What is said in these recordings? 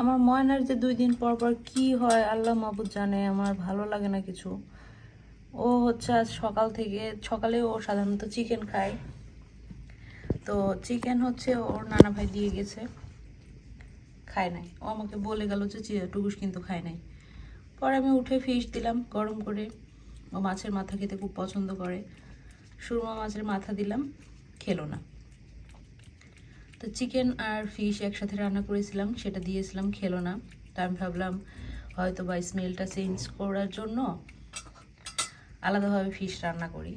আমার ময়নার যে দুই দিন পর পর কি হয়, আল্লাহ মাহবুদ জানে, আমার ভালো লাগে না কিছু। ও হচ্ছে আজ সকাল থেকে, সকালে ও সাধারণত চিকেন খায়। তো চিকেন হচ্ছে ওর নানা ভাই দিয়ে গেছে, খায় নাই। ও আমাকে বলে গেল যে টুকুস কিন্তু খায় নাই। পরে আমি উঠে ফিশ দিলাম গরম করে। ও মাছের মাথা খেতে খুব পছন্দ করে। সুরমা মাছের মাথা দিলাম, খেলো না। তো চিকেন আর ফিশ একসাথে রান্না করেছিলাম, সেটা দিয়েছিলাম, খেলো না। তা আমি ভাবলাম হয়তো বা স্মেলটা চেঞ্জ করার জন্য আলাদাভাবে ফিশ রান্না করি,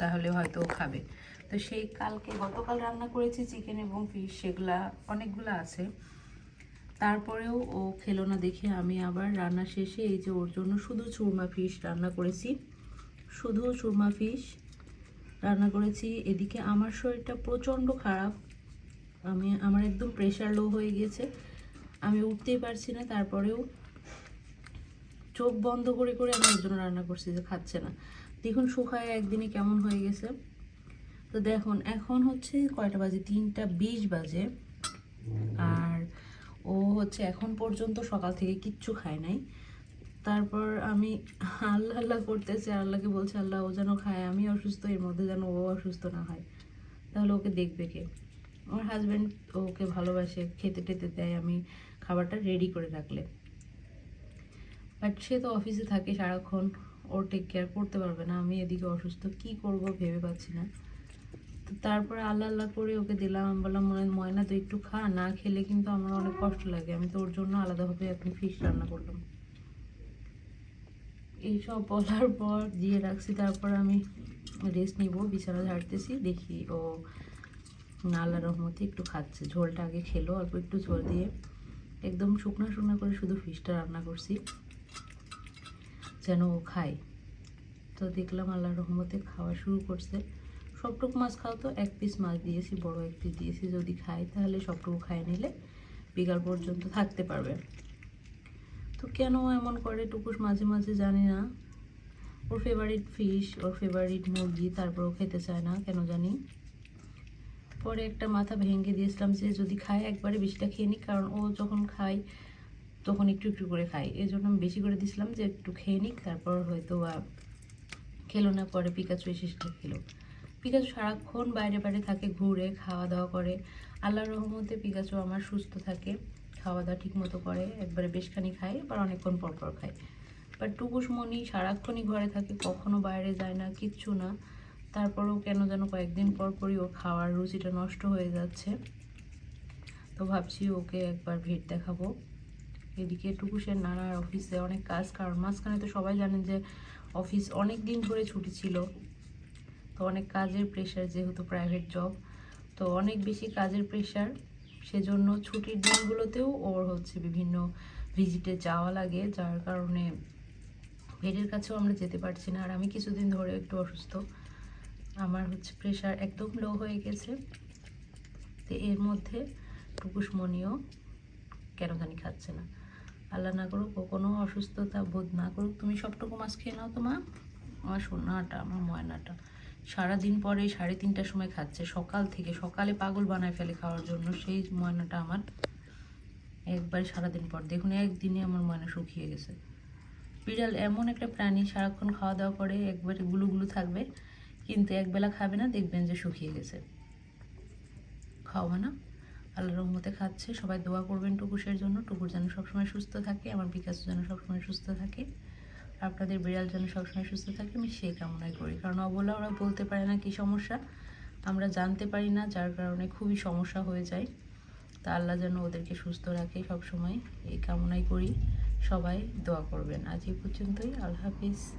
তাহলে হয়তো ও খাবে। তো সেই কালকে, গতকাল রান্না করেছি চিকেন এবং ফিশ সেগুলা, অনেকগুলো আছে। তারপরেও ও খেলো না দেখে আমি আবার রান্না শেষে এই যে ওর জন্য শুধু চুরমা ফিশ রান্না করেছি। শুধু চুরমা ফিশ রান্না করেছি, এদিকে আমার শরীরটা প্রচণ্ড খারাপ। আমি, আমার একদম প্রেশার লো হয়ে গিয়েছে। আমি উঠতেই পারছি না, তারপরেও চোখ বন্ধ করে করে আমি ওর জন্য রান্না করছি যে খাচ্ছে না। দেখুন শুকায় একদিনে কেমন হয়ে গেছে। তো দেখুন, এখন হচ্ছে কয়টা বাজে? তিনটা বিশ বাজে। আর ও হচ্ছে এখন পর্যন্ত সকাল থেকে কিচ্ছু খায় নাই। তারপর আমি আল্লাহ আল্লাহ করতেছি, আল্লাহকে বলছে, আল্লাহ ও যেন খায় আমি অসুস্থ, এর মধ্যে যেন ও অসুস্থ না হয়। তাহলে ওকে দেখবে কে? আমার হাজব্যান্ড ওকে ভালোবাসে, খেতে টেতে দেয়, আমি খাবারটা রেডি করে রাখলে। বাট সে তো অফিসে থাকে সারাক্ষণ ওর টেক কেয়ার করতে পারবে না। আমি এদিকে অসুস্থ, কি করব ভেবে পাচ্ছি না। তো তারপরে আল্লাহ আল্লাহ করে ওকে দিলাম, আমি বললাম মনে ময়না তো একটু খা, না খেলে কিন্তু আমার অনেক কষ্ট লাগে। আমি তো ওর জন্য আলাদাভাবে এখন ফিশ রান্না করলাম। এইসব বলার পর দিয়ে রাখছি, তারপর আমি রেস্ট নিব, বিছানা ঝাড়তেছি, দেখি ও আল্লাহ রহমতে একটু খাচ্ছে। ঝোলটা আগে খেলো, অল্প একটু ঝোল দিয়ে একদম শুকনো শুকনো করে শুধু ফিশটা রান্না করছি, যেন ও খায়। তো দেখলাম আল্লাহ রহমতে খাওয়া শুরু করছে। সবটুকু মাছ খাও তো, এক পিস মাছ দিয়েছি, বড় এক পিস দিয়েছি, যদি খায় তাহলে সবটুকু খায় নিলে বিকাল পর্যন্ত থাকতে পারবে। তো কেন এমন করে, টুকুস মাঝে মাঝে জানি না। ওর ফেভারিট ফিশ ওর ফেভারিট মুরগি, তারপর খেতে চায় না, কেন জানি। পরে একটা মাথা ভেঙে দিয়েছিলাম যে যদি খায় একবারে বেশিটা খেয়ে নিক, কারণ ও যখন খায় তখন একটু একটু করে খায়। এই জন্য আমি বেশি করে দিয়েছিলাম যে একটু খেয়ে নিক, তারপর হয়তো বা খেলো না, পরে পিকাচু এসে সেটা খেলো। পিকাচু সারাক্ষণ বাইরে বাইরে থাকে, ঘুরে, খাওয়া দাওয়া করে। আল্লাহর রহমতে পিকাচু আমার সুস্থ থাকে, খাওয়া দাওয়া ঠিক মতো করে, একবারে বেশখানি খায়, আবার অনেকক্ষণ পর পর খায়। বাট টুকুস মনি সারাক্ষণই ঘরে থাকে, কখনো বাইরে যায় না, কিচ্ছু না। তারপরেও কেন যেন কয়েকদিন পর পরই ওর খাওয়ার রুচিটা নষ্ট হয়ে যাচ্ছে। তো ভাবছি ওকে একবার ভিড় দেখাবো। এদিকে টুকুসের নানার অফিসে অনেক কাজ, কারণ মাঝখানে তো সবাই জানেন যে অফিস অনেক দিন ধরে ছুটি ছিল। তো অনেক কাজের প্রেশার যেহেতু প্রাইভেট জব তো অনেক বেশি কাজের প্রেশার সেজন্য ছুটির দিনগুলোতেও ওর হচ্ছে বিভিন্ন ভিজিটে যাওয়া লাগে, যার কারণে বেডের কাছেও আমরা যেতে পারছি না। আর আমি কিছুদিন ধরে একটু অসুস্থ। আমার হচ্ছে প্রেশার একদম লো হয়ে গেছে। তো এর মধ্যে টুকুস মনিও কেন জানি খাচ্ছে না। আল্লাহ না করুক ও কোনো অসুস্থতা বোধ না করুক, তুমি সবটুকু মাছ খেয়ে নাও তো মা। আমার সোনাটা, আমার ময়নাটা। সারাদিন পরে সাড়ে তিনটার সময় খাচ্ছে। সকাল থেকে সকালে পাগল বানায় ফেলে খাওয়ার জন্য সেই ময়নাটা আমার একবারে সারাদিন পর। দেখুন, একদিনে আমার ময়না শুকিয়ে গেছে। বিড়াল এমন একটা প্রাণী, সারাক্ষণ খাওয়া দাওয়া করে, একবারে গুলু গুলু থাকবে। কিন্তু একবেলা খাবে না, দেখবেন যে শুকিয়ে গেছে। খাওয়া না। আল্লাহ রহমতে খাচ্ছে। সবাই দোয়া করবেন টুকুসের জন্য। টুকুর যেন সবসময় সুস্থ থাকে, আমার বিকাশ যেন সবসময় সুস্থ থাকে, আপনাদের বিড়াল যেন সবসময় সুস্থ থাকে, আমি সেই কামনাই করি। কারণ অবলা ওরা বলতে পারে না কী সমস্যা। আমরা জানতে পারি না, যার কারণে খুবই সমস্যা হয়ে যায়। তা আল্লাহ যেন ওদেরকে সুস্থ রাখে সবসময়। এই কামনাই করি। সবাই দোয়া করবেন। আজ এই পর্যন্তই। আল্লাহ হাফিজ।